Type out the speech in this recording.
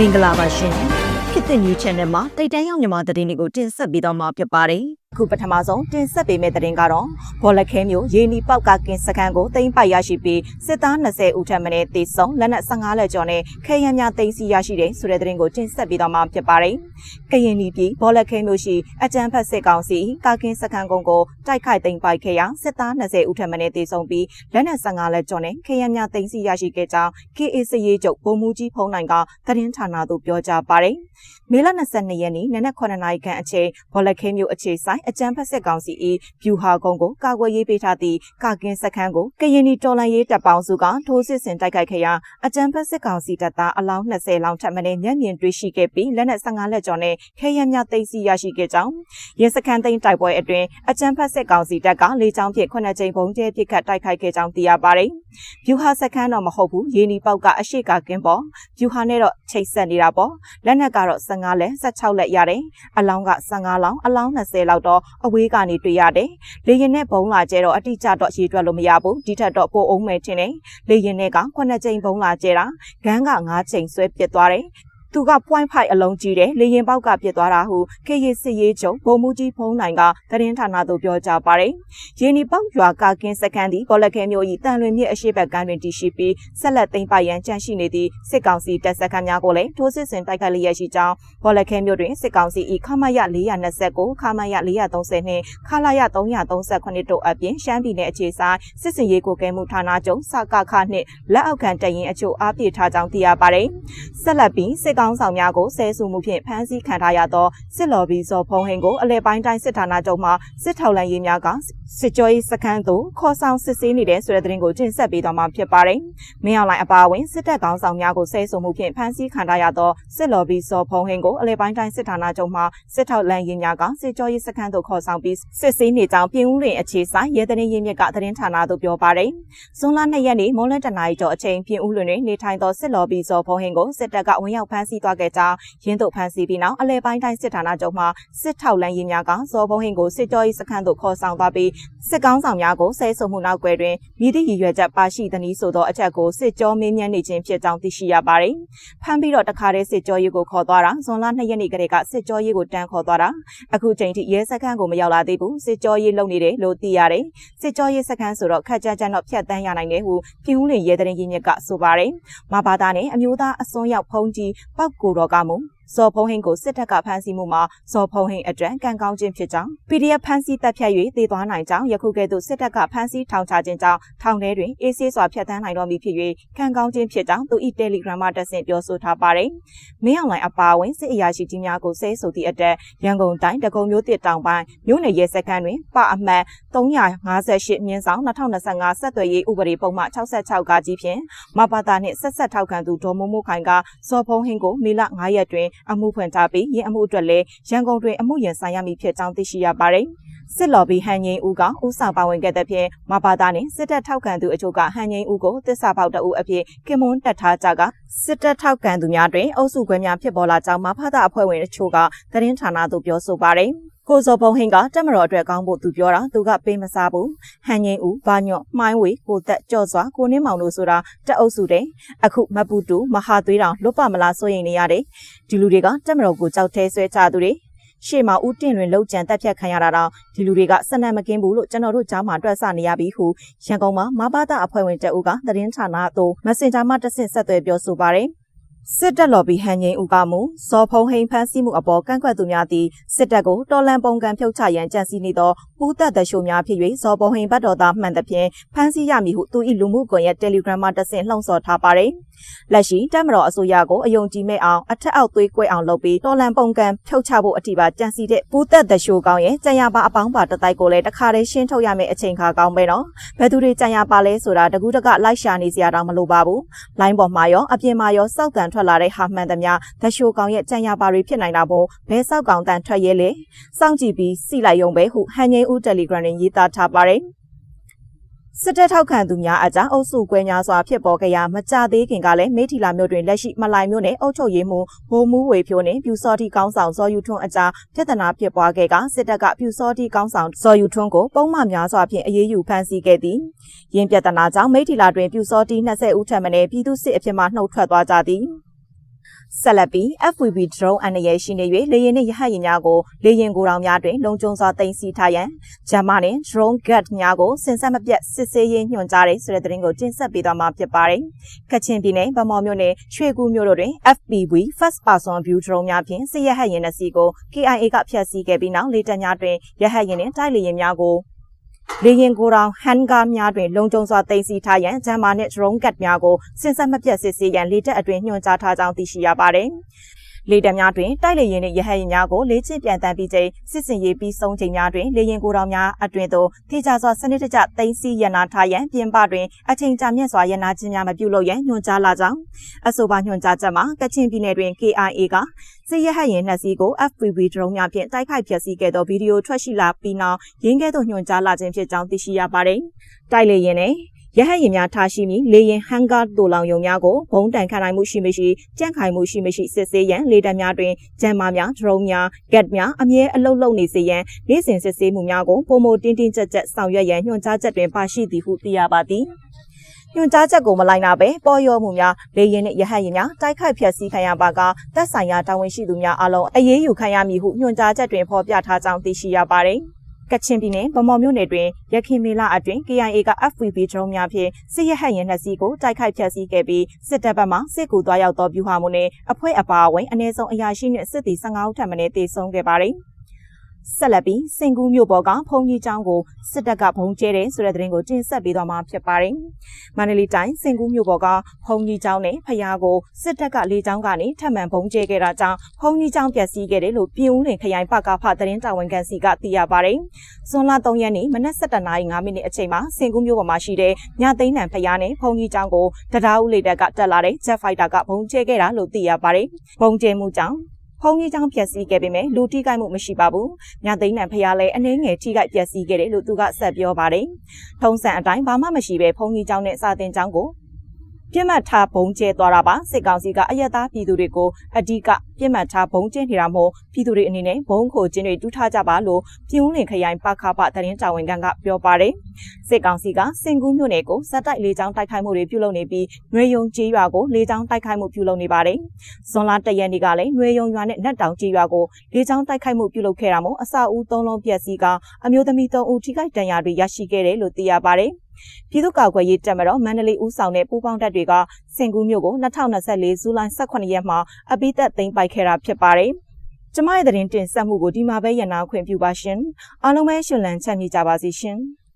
မင်္ဂလာပါရှင်ခေတ်သစ် new channel မှာတိတ်တန်းရောက်မြန်မာသတင်းတွေကိုတင်ဆက်ပေးတော့မှာဖြစ်ပါတယ်အခုပထမဆုံးတင်ဆက်ပေးမယ့်သတင်းကတော့ဘောလခဲမျိုးရေနီပေါက်ကကင်စခန်းကိုတိမ့်ပိုက်ရရှိပြီးစစ်သား20ဦးထပ်မံတေဆုံးလက်နက်15လက်ကျော်နဲ့ခဲယမ်းများတိမ့်စီရရှိတဲ့ဆိုတဲ့သတင်းကိုတင်ဆက်ပေးတော့မှာဖြစ်ပါတယ်ကရင်နီပြည်ဘောလခဲမျိုးရှိအကြမ်းဖက်စစ်ကောင်စီကာကင်စခန်းကုန်းကိုတိုက်ခိုက်တိမ့်ပိုက်ခဲ့ရာစစ်သား20ဦးထပ်မံတေဆုံးပြီးလက်နက်15လက်ကျော်နဲ့ခဲယမ်းများတိမ့်စီရရှိခဲ့ကြောင်း KA စရေးချုပ်ဗိုလ်မှူးကြီးဖုံးနိုင်ကသတင်းဌာနသို့ပြောကြားပါတယ်မေလ22ရက်နေ့နနက်9နာရီခန့်အချိန်ဘောလခဲမျိုးအခြေဆိုင်အကြမ်းဖက်စစ်ကောင်စီ၏ဗျူဟာကုန်းကိုကာကွယ်ရေးပေးထားသည့်ကာကင်းစခန်းကိုကရင်နီတော်လန်ရေးတပ်ပေါင်းစုကထိုးစစ်ဆင်တိုက်ခိုက်ခဲ့ရာအကြမ်းဖက်စစ်ကောင်စီတပ်သားအလောင်း20လောင်းထပ်မံမျက်မြင်တွေ့ရှိခဲ့ပြီးလက်နက်15လက်ကျော်နဲ့ခဲယမ်းများသိမ်းဆည်းရရှိခဲ့ကြောင်းရဲစခန်းသိမ်းတိုက်ပွဲအတွင်းအကြမ်းဖက်စစ်ကောင်စီတပ်ကလေကြောင်းဖြင့်9ကြိမ်ပုံကျဲပစ်ခတ်တိုက်ခိုက်ခဲ့ကြောင်းသိရပါတယ်။ဗျူဟာစခန်းတော့မဟုတ်ဘူး။ရေနီပေါက်ကအရှိကကင်းပေါ်ဗျူဟာနဲ့တော့ချိတ်ဆက်နေတာပေါ့။လက်နက်ကတော့15လက်16လက်ရတယ်။အလောင်းက15လောင်းအလောင်း20လောက်တော့အဝေးကနေတွေ့ရတယ်။လေရင်နဲ့ဘုံလာကျဲတော့အတိအကျတော့ရေးတွက်လို့မရဘူး။ဒီထက်တော့ပိုအောင်မယ်ထင်တယ်။လေရင်နဲ့က9ကြိမ်ဘုံလာကျဲတာဂန်းက9ကြိမ်ဆွဲပစ်သွားတယ်။ သူက point 5အလုံးကြီးတယ်လေရင်ပေါက်ကပြစ်သွားတာဟုခေရစစ်ရေးချုပ်ဗိုလ်မှူးကြီးဖုံးနိုင်ကသတင်းဌာနသို့ပြောကြားပါတယ်။ရင်းနီပေါက်ရွာကကင်းစခန်းသည်ကော်လခဲမျိုး၏တန်လွင်မြစ်အရှိဘက်ကမ်းတွင်တည်ရှိပြီးဆက်လက်သိမ်းပိုက်ရန်ကြံရှိနေသည့်စစ်ကောင်စီတပ်စခန်းများကိုလည်းထိုးစစ်ဆင်တိုက်ခိုက်လျက်ရှိကြောင်းကော်လခဲမျိုးတွင်စစ်ကောင်စီ၏ခမရ429ခမရ430နှင့်ခလာရ338တို့အပြင်ရှမ်းပြည်နယ်အခြေဆိုင်စစ်စင်ရေးကိုကဲမှုဌာနချုပ်စကခနှင့်လက်အောက်ခံတရင်အချို့အားပြထားကြောင်းသိရပါတယ်။ဆက်လက်ပြီးစစ်ကောင်းဆောင်များကိုဆဲဆူမှုဖြင့်ဖမ်းဆီးခံထားရသောစစ်လော်ဘီဇော်ဖုံးဟင်ကိုအလဲပိုင်းတိုင်းစစ်ဌာနချုပ်မှစစ်ထောက်လန်ရေးများကစစ်ကြောရေးစခန်းသို့ခေါ်ဆောင်စစ်ဆေးနေတဲ့ဆိုတဲ့သတင်းကိုတင်ဆက်ပေးသွားမှာဖြစ်ပါတယ်။မင်းအောင်လိုင်အပါအဝင်စစ်တပ်ကောင်းဆောင်များကိုဆဲဆူမှုဖြင့်ဖမ်းဆီးခံထားရသောစစ်လော်ဘီဇော်ဖုံးဟင်ကိုအလဲပိုင်းတိုင်းစစ်ဌာနချုပ်မှစစ်ထောက်လန်ရေးများကစစ်ကြောရေးစခန်းသို့ခေါ်ဆောင်ပြီးစစ်ဆေးနေကြောင်းပြည်ဦးလွင်အခြေဆိုင်ရဲသတင်းရင်းမြစ်ကသတင်းဌာနသို့ပြောပါတယ်။ဇွန်လ2ရက်နေ့မော်လန်တနာရီကျော်အချိန်ပြည်ဦးလွင်တွင်နေထိုင်သောစစ်လော်ဘီဇော်ဖုံးဟင်ကိုစစ်တပ်ကဝင်ရောက်ဖမ်းဆီးသွားခဲ့ကြောင်းရင်းတို့ဖမ်းဆီးပြီးနောက်အလဲပိုင်းတိုင်းစစ်ဌာနချုပ်မှစစ်ထောက်လန်ရင်များကဇော်ဘုံဟင်ကိုစစ်ကြောရေးစခန်းသို့ခေါ်ဆောင်သွားပြီးစစ်ကောင်းဆောင်များကိုဆဲဆုံမှုနောက်ွယ်တွင်မိသည့်ရည်ရွယ်ချက်ပါရှိသည်နည်းဆိုသောအချက်ကိုစစ်ကြောမင်းမြန်းနေခြင်းဖြစ်ကြောင်းသိရှိရပါတယ်။ဖမ်းပြီးတော့တခါတည်းစစ်ကြောရေးကိုခေါ်သွားတာဇွန်လ2ရက်နေ့ကတည်းကစစ်ကြောရေးကိုတန်းခေါ်သွားတာအခုချိန်ထိရဲစခန်းကိုမရောက်လာသေးဘူးစစ်ကြောရေးလုပ်နေတယ်လို့သိရတယ်။စစ်ကြောရေးစခန်းဆိုတော့ခက်ကြကြတော့ဖြတ်တန်းရနိုင်တယ်ဟုပြည်ဦးလင်ရဲတဲ့ရင်းမြစ်ကဆိုပါတယ်။မဘာသာနဲ့အမျိုးသားအစွန်းရောက်ဖုံးကြီးပောက်ကိုတော်ကမူ ဇော်ဖုံးဟင်းကိုစစ်တပ်ကဖမ်းဆီးမှုမှာဇော်ဖုံးဟင်းအတွက်ကံကောင်းခြင်းဖြစ်ကြောင်း PDF ဖမ်းဆီးတပ်ဖြတ်၍တည်သွားနိုင်ကြောင်းယခုကဲ့သို့စစ်တပ်ကဖမ်းဆီးထောင်ချခြင်းကြောင့်ထောင်ထဲတွင်အေးဆေးစွာဖြတ်သန်းနိုင်တော်မူဖြစ်၍ကံကောင်းခြင်းဖြစ်ကြောင်းသူ၏တယ်လီဂရမ်မှာတက်ဆင့်ပြောဆိုထားပါတယ်။မင်းအောင်လှိုင်အပါအဝင်စစ်အရာရှိကြီးများကိုဆဲဆိုသည့်အတွက်ရန်ကုန်တိုင်းတကုံမြို့တစ်တောင်ပိုင်းမြို့နယ်ရဲစခန်းတွင်ပအမှတ်358မြင်းဆောင်2025ဆက်သွယ်ရေးဥပဒေပုံမှ66ကကြီးဖြင့်မဘာသာနှင့်ဆက်ဆက်ထောက်ခံသူဒေါ်မိုးမိုးခိုင်ကဇော်ဖုံးဟင်းကိုမေလ9ရက်တွင်အမှုဖွင့်ထားပြီးရင်အမှုအတွက်လည်းရန်ကုန်တွင်အမှုရင်ဆိုင်ရမည်ဖြစ်ကြောင်းသိရှိရပါတယ်။စစ်လော်ဘီဟန်ငိန်ဦးကဦးဆောင်ပါဝင်ခဲ့တဲ့ဖြင့်မဘာသာနှင့်စစ်တပ်ထောက်ခံသူအချို့ကဟန်ငိန်ဦးကိုတစ္ဆာပေါက်တအုပ်အဖြစ်ကင်မွန်းတက်ထားကြကစစ်တပ်ထောက်ခံသူများတွင်အုပ်စုခွဲများဖြစ်ပေါ်လာကြောင်းမဖတာအဖွဲ့ဝင်အချို့ကသတင်းဌာနသို့ပြောဆိုပါတယ်။ ကိုစောဘုံဟင်းကတက်မတော်အတွက်ကောင်းဖို့သူပြောတာသူကပေးမစားဘူးဟန်ငိန်ဦးဘာညော့မှိုင်းဝေကိုသက်ကြော့စွာကိုနှင်းမောင်တို့ဆိုတာတက်အုပ်စုတဲ့အခုမပူတူမဟာသွေးတောင်လွတ်ပမလားစိုးရင်နေရတယ်ဒီလူတွေကတက်မတော်ကိုကြောက်သေးဆွဲချသူတွေရှေ့မှာဦးတင်လွင်လောက်ကြံတက်ဖြတ်ခံရတာတော့ဒီလူတွေကစနက်မကင်းဘူးလို့ကျွန်တော်တို့ကြားမှာတွက်ဆနေရပြီဟုရန်ကုန်မှာမဘာသာအဖွဲ့ဝင်တအုပ်ကသတင်းဌာနသို့ Messenger မှာတဆင့်ဆက်သွယ်ပြောဆိုပါတယ် စစ်တပ်လော်ဘီဟန်ငိန်ဦးကမူဇော်ဖုံဟိန်ဖန်းစီမှုအပေါ်ကန့်ကွက်သူများသည်စစ်တပ်ကိုတော်လန်ပုံကံဖြုတ်ချရန်ကြံစည်နေသောပူးသက်တရှိုများဖြစ်၍ဇော်ဖုံဟိန်ဘတ်တော်သားမှန်သဖြင့်ဖန်းစီရမည်ဟုသူ၏လူမှုကွန်ရက် Telegram မှာတဆင့်လှုံ့ဆော်ထားပါသည်လက်ရှိတပ်မတော်အစိုးရကိုအယုံကြည်မဲ့အောင်အထက်အောက်သွေးကွဲအောင်လုပ်ပြီးတော်လန်ပုံကံဖြုတ်ချဖို့အထိပါကြံစည်တဲ့ပူးသက်တရှိုကောင်းရဲ့ကြံရပါအပေါင်းပါတတိုက်ကိုလည်းတခါတည်းရှင်းထုတ်ရမယ့်အချိန်ခါကောင်းပဲနော်ဘယ်သူတွေကြံရပါလဲဆိုတာတကူးတကလိုက်ရှာနေစရာတော့မလိုပါဘူးလိုင်းပေါ်မှာရောအပြင်မှာရောစောက်တန်ထွက်လာတဲ့ဟာမှန်သမျှတရှိုကောင်ရဲ့ကြံရပါတွေဖြစ်နိုင်တာမို့ဘဲဆောက်ကောင်တန်ထွက်ရဲလေစောင့်ကြည့်ပြီးစီလိုက်ရုံပဲဟုဟန်ငိမ့်ဦးတယ်လီဂရမ်တွင်ရေးသားထားပါတယ်စစ်တပ်ထောက်ခံသူများအကြအုပ်စုကွဲများစွာဖြစ်ပေါ်ခဲ့ရာမကြသေးခင်ကလည်းမေထီလာမြို့တွင်လက်ရှိမလိုင်မြို့နယ်အုပ်ချုပ်ရေးမှူးဘိုးမူးဝေဖြိုးနှင့်ပြူစောတိကောင်းဆောင်ဇော်ယူထွန်းအကြပြဿနာဖြစ်ပွားခဲ့ကစစ်တပ်ကပြူစောတိကောင်းဆောင်ဇော်ယူထွန်းကိုပုံမှန်များစွာဖြင့်အရေးယူဖမ်းဆီးခဲ့သည်။ရင်းပြဿနာကြောင့်မေထီလာတွင်ပြူစောတိ20ဦးထပ်မံပြည်သူစစ်အဖြစ်မှနှုတ်ထွက်သွားကြသည်။ ဆက်လက်ပြီး FVB drone အန္တရာယ်ရှိနေ၍လေယာဉ်နှင့်ရဟတ်ယာဉ်များကိုလေယာဉ်ကိုယ်တော်များတွင်လုံခြုံစွာတင်စီထားရန်ဂျမနှင့် drone guard များကိုစင်ဆက်မပြတ်စစ်ဆေးရေးညွှန်ကြားတဲ့ဆိုတဲ့သတင်းကိုတင်ဆက်ပေးသွားမှာဖြစ်ပါတယ်။ကချင်ပြည်နယ်ဗမော်မြို့နယ်ရွှေကူမြို့တို့တွင် FPV first person view drone များဖြင့်စစ်ရဟတ်ယာဉ်တစ်စီးကို KIA ကဖျက်ဆီးခဲ့ပြီးနောက်လေတပ်များတွင်ရဟတ်ယာဉ်နှင့်တိုက်လေယာဉ်များကို လေရင်ကိုယ်တော်ဟန်ကာများတွင်လုံခြုံစွာတင်စီထားရန်ဂျမ်မာနှင့် drone cut များကိုစင်ဆက်မပြတ်စစ်ဆေးရန်လေတပ်အတွင်ညွှန်ကြားထားကြောင်းသိရှိရပါသည်။ လေတပ်များတွင်တိုက်လေရင်နှင့်ရဟတ်ယာဉ်များကိုလေ့ကျင့်ပြန်တမ်းပြီးချိန်စစ်စင်ရေးပြီးဆုံးချိန်များတွင်လေရင်ကိုယ်တော်များအတွင်သို့ထိကြစွာစနစ်တကျတင်စီရနာထားရန်ပြင်ပတွင်အချိန်ကြာမြင့်စွာရနာခြင်းများမပြုလုပ်ရန်ညွှန်ကြားလာကြောင်းအဆိုပါညွှန်ကြားချက်မှာကချင်ပြည်နယ်တွင် KIA ကစစ်ရဟတ်ရင်နှစ်စီးကို FPV drone များဖြင့်တိုက်ခိုက်ဖျက်ဆီးခဲ့သောဗီဒီယိုထွက်ရှိလာပြီးနောက်ရင်းကဲ့သို့ညွှန်ကြားလာခြင်းဖြစ်ကြောင်းသိရှိရပါတယ်။တိုက်လေရင်နဲ့ ရဟတ်ရင်များထားရှိမည်လေရင်ဟန်ဂါတူလောင်ယုံများကိုဘုံတန်ခံနိုင်မှုရှိမရှိကြန့်ခိုင်မှုရှိမရှိစစ်ဆေးရန်လေတပ်များတွင်ဂျမ်မာများဒရုန်းများဂက်များအမြဲအလုတ်လုံနေစေရန်နေ့စဉ်စစ်ဆေးမှုများကိုပုံမတင်းတင်းကြပ်ကြပ်ဆောင်ရွက်ရန်ညွှန်ကြားချက်တွင်ပါရှိသည်ဟုသိရပါသည်ညွှန်ကြားချက်ကိုမလိုက်နာပဲပေါ်ရောမှုများလေရင်နှင့်ရဟတ်ရင်များတိုက်ခိုက်ဖျက်ဆီးခံရပါကတပ်ဆိုင်ရာတာဝန်ရှိသူများအလုံးအရေးယူခံရမည်ဟုညွှန်ကြားချက်တွင်ဖော်ပြထားကြောင်းသိရှိရပါသည် ကချင်ပြည်နယ်ဗမော်မြို့နယ်တွင်ရခင်မေလအတွင်း KIA က FVB drone များဖြင့်စစ်ရဟတ်ရင်နှစ်စီးကိုတိုက်ခိုက်ဖျက်ဆီးခဲ့ပြီးစစ်တပ်ဘက်မှစစ်ကူသွားရောက်သောဗျူဟာမှုနဲ့အဖွဲ့အပါအဝင်အနည်းဆုံးအရာရှိနှင့်စစ်သည်15ဦးထပ်မံတေဆုံးခဲ့ပါသည် ဆက်လက်ပြီးစင်ကူးမြို့ပေါ်ကဖုန်ကြီးကျောင်းကိုစစ်တပ်ကဘုံကျဲတယ်ဆိုတဲ့သတင်းကိုတင်ဆက်ပေးသွားမှာဖြစ်ပါတယ်။မန္တလေးတိုင်းစင်ကူးမြို့ပေါ်ကဖုန်ကြီးကျောင်းနဲ့ဖျားကိုစစ်တပ်ကလေကျောင်းကနေထပ်မံဘုံကျဲခဲ့တာကြောင့်ဖုန်ကြီးကျောင်းပျက်စီးခဲ့တယ်လို့ပြည်ဦးလင်ခရိုင်ပကဖသတင်းတာဝန်ခံစီကသိရပါတယ်။ဇွန်လ3ရက်နေ့မနက်7:05မိနစ်အချိန်မှာစင်ကူးမြို့ပေါ်မှာရှိတဲ့ညသိန်းနံဖျားနဲ့ဖုန်ကြီးကျောင်းကိုတရားဦးလေတပ်ကတက်လာတဲ့ Jet Fighter ကဘုံကျဲခဲ့တာလို့သိရပါတယ်။ဘုံကျဲမှုကြောင့် ဖုံကြီးချောင်းပျက်စီးခဲ့ပေမဲ့လူထိခိုက်မှုမရှိပါဘူး။မြသိန်းနံဖျားလည်းအနှင်းငယ်ထိခိုက်ပျက်စီးခဲ့တယ်လို့သူကဆက်ပြောပါတယ်။ထုံးစံအတိုင်းဘာမှမရှိပဲဖုံကြီးချောင်းနဲ့စာတင်ချောင်းကို ပြစ်မှတ်ထားဘုံကျဲသွားတာပါစစ်ကောင်စီကအယက်သားပြည်သူတွေကိုအဓိကပြစ်မှတ်ထားဘုံကျဲနေတာမို့ပြည်သူတွေအနေနဲ့ဘုံခိုခြင်းတွေတူးထားကြပါလို့ပြည်ဦးလင်ခရိုင်ပခပသတင်းတာဝန်ခံကပြောပါတယ်စစ်ကောင်စီကစင်ကူးမြို့နယ်ကိုစက်တိုက်လေးချောင်းတိုက်ခိုက်မှုတွေပြုလုပ်နေပြီးຫນွေယုံကျေးရွာကိုလေးချောင်းတိုက်ခိုက်မှုပြုလုပ်နေပါတယ်ဇွန်လတရက်နေ့ကလည်းຫນွေယုံရွာနဲ့နတ်တောင်ကျေးရွာကိုလေးချောင်းတိုက်ခိုက်မှုပြုလုပ်ခဲ့တာမို့အစအဦးသုံးလုံးပြက်စီကအမျိုးသမီးသုံးဦးထိခိုက်ဒဏ်ရာတွေရရှိခဲ့တယ်လို့သိရပါတယ် ပြည်သူ့ကာကွယ်ရေးတပ်မတော်မန္တလေးဦးဆောင်တဲ့ပူးပေါင်းတပ်တွေကစင်ကူးမြို့ကို2024ဇူလိုင်18ရက်မှာအပိသက်သိမ်းပိုက်ခဲ့တာဖြစ်ပါတယ်။ကျမရဲ့သတင်းတင်ဆက်မှုကိုဒီမှာပဲရန်နာခွင့်ပြုပါရှင်။အားလုံးပဲရှင်လန်းချမ်းမြေ့ကြပါစေရှင်။